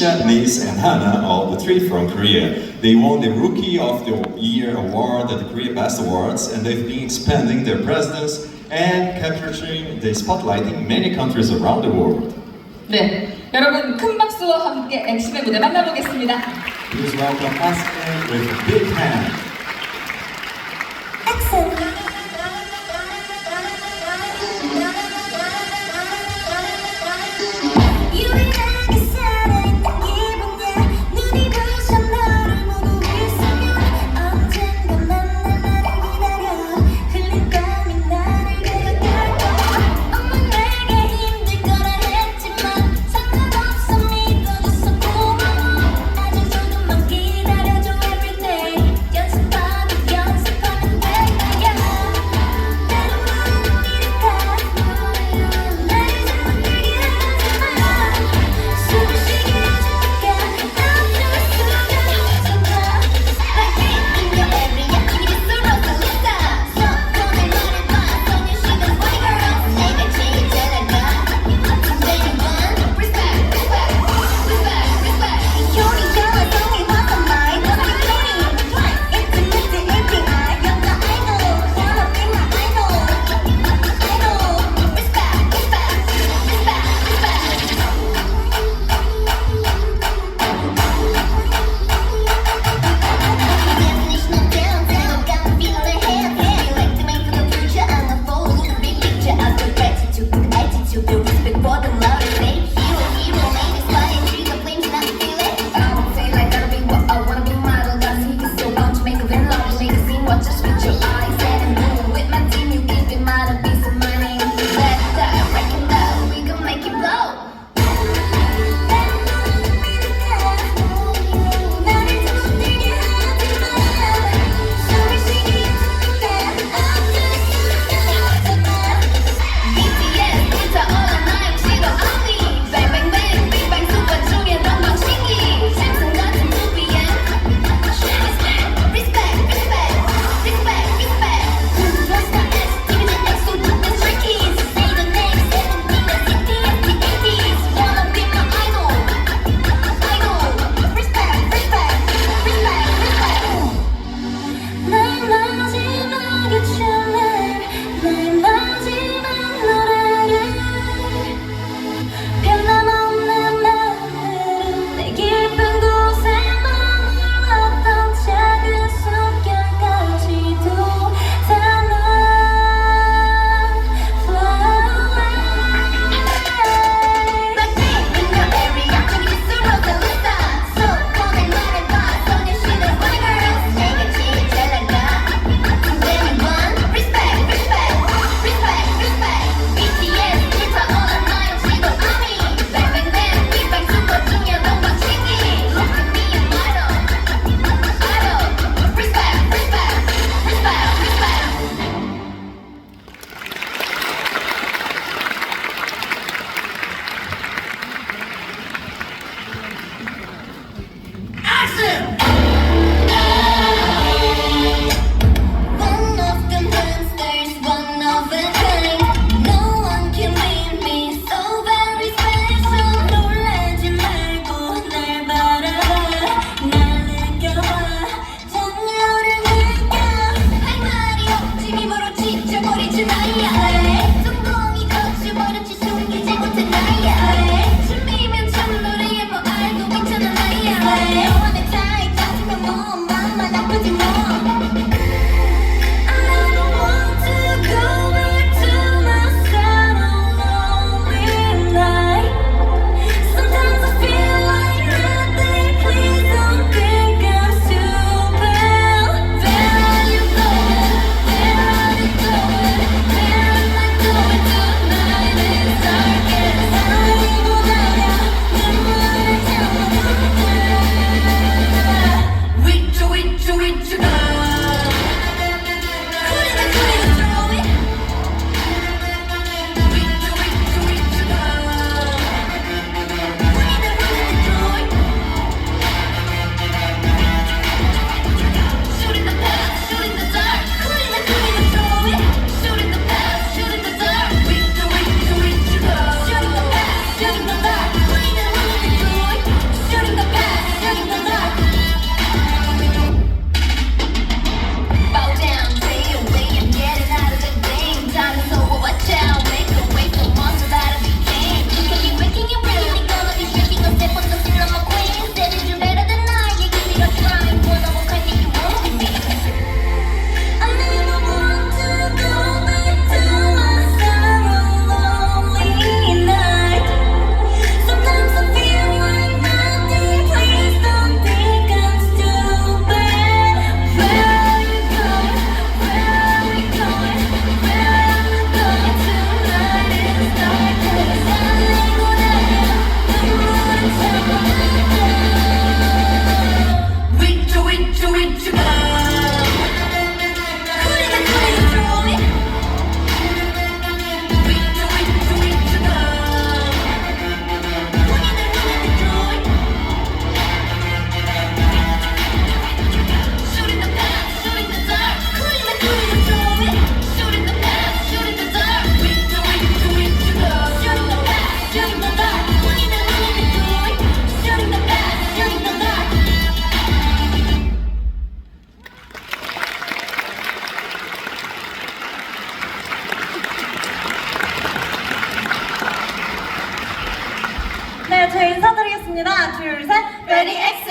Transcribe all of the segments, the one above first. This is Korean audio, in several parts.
Isha, Nis, and Hana, all the three from Korea. They won the Rookie of the Year award at the Korea Best Awards, and they've been expanding their presence and capturing the spotlight in many countries around the world. 네, 여러분 큰 박수와 함께 엑심의 무대 만나보겠습니다. Please welcome Aspen with a big hand.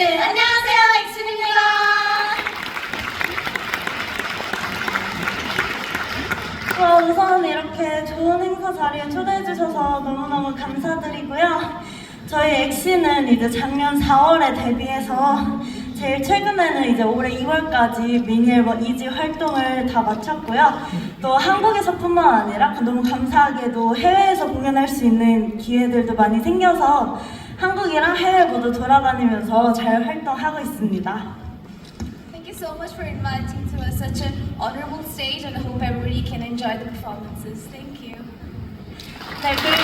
엑스 안녕하세요 엑스입니다. 어, 우선 이렇게 좋은 행사 자리에 초대해 주셔서 너무너무 감사드리고요. 저희 엑시는 이제 작년 4월에 데뷔해서 제일 최근에는 이제 올해 2월까지 미니 앨범 2집 활동을 다 마쳤고요. 또 한국에서뿐만 아니라 너무 감사하게도 해외에서 공연할 수 있는 기회들도 많이 생겨서 한국이랑 해외 모두 돌아다니면서 잘 활동하고 있습니다. Thank you so much for inviting to us such an honorable stage and I hope everybody can enjoy the performances. Thank you. 네, 그리고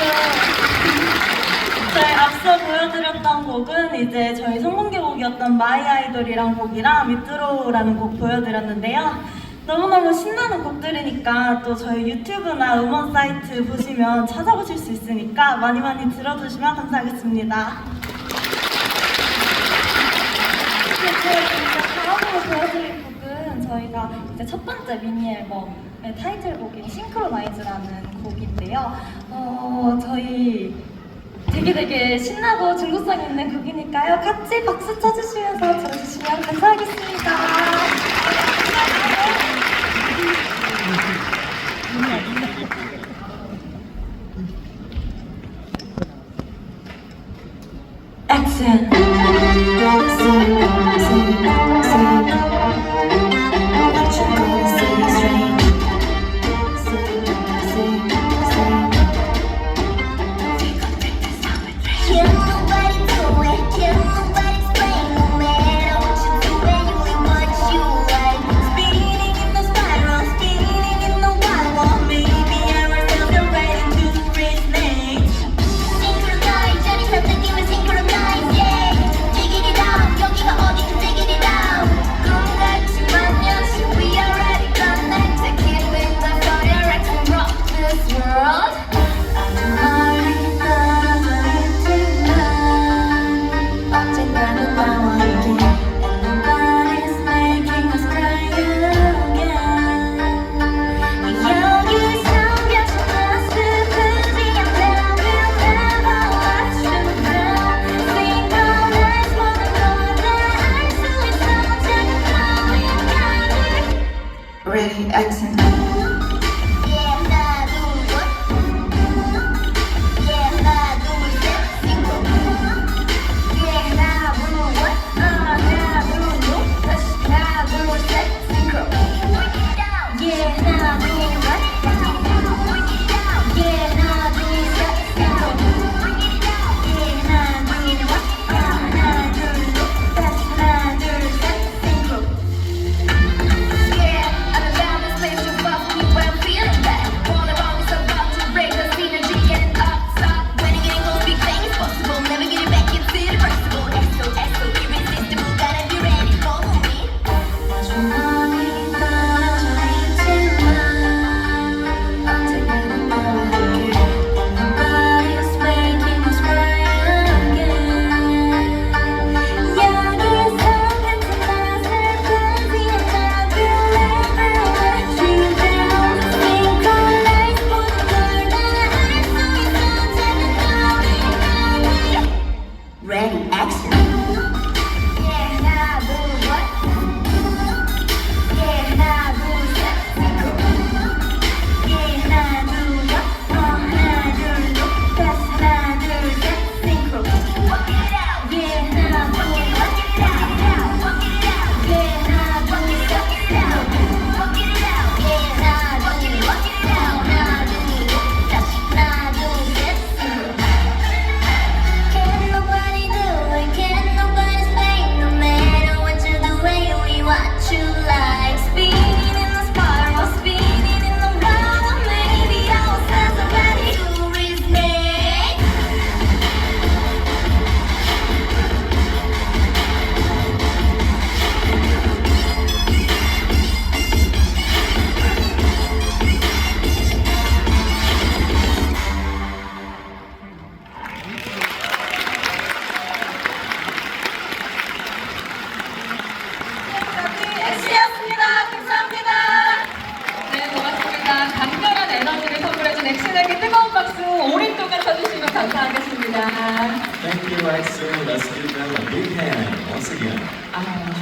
저희 앞서 보여드렸던 곡은 이제 저희 성공개 곡이었던 마이 아이돌이란 곡이랑 미트로라는 곡 보여드렸는데요. 너무너무 신나는 곡들이니까 또 저희 유튜브나 음원 사이트 보시면 찾아보실 수 있으니까 많이 많이 들어주시면 감사하겠습니다. 네, 저희 이제 다음으로 보여드릴 곡은 저희가 이제 첫 번째 미니 앨범의 타이틀곡인 싱크로나이즈라는 곡인데요. 어, 저희 되게 되게 신나고 중독성 있는 곡이니까요. 같이 박수 쳐주시면서 들어주시면 감사하겠습니다. sen, sen. world.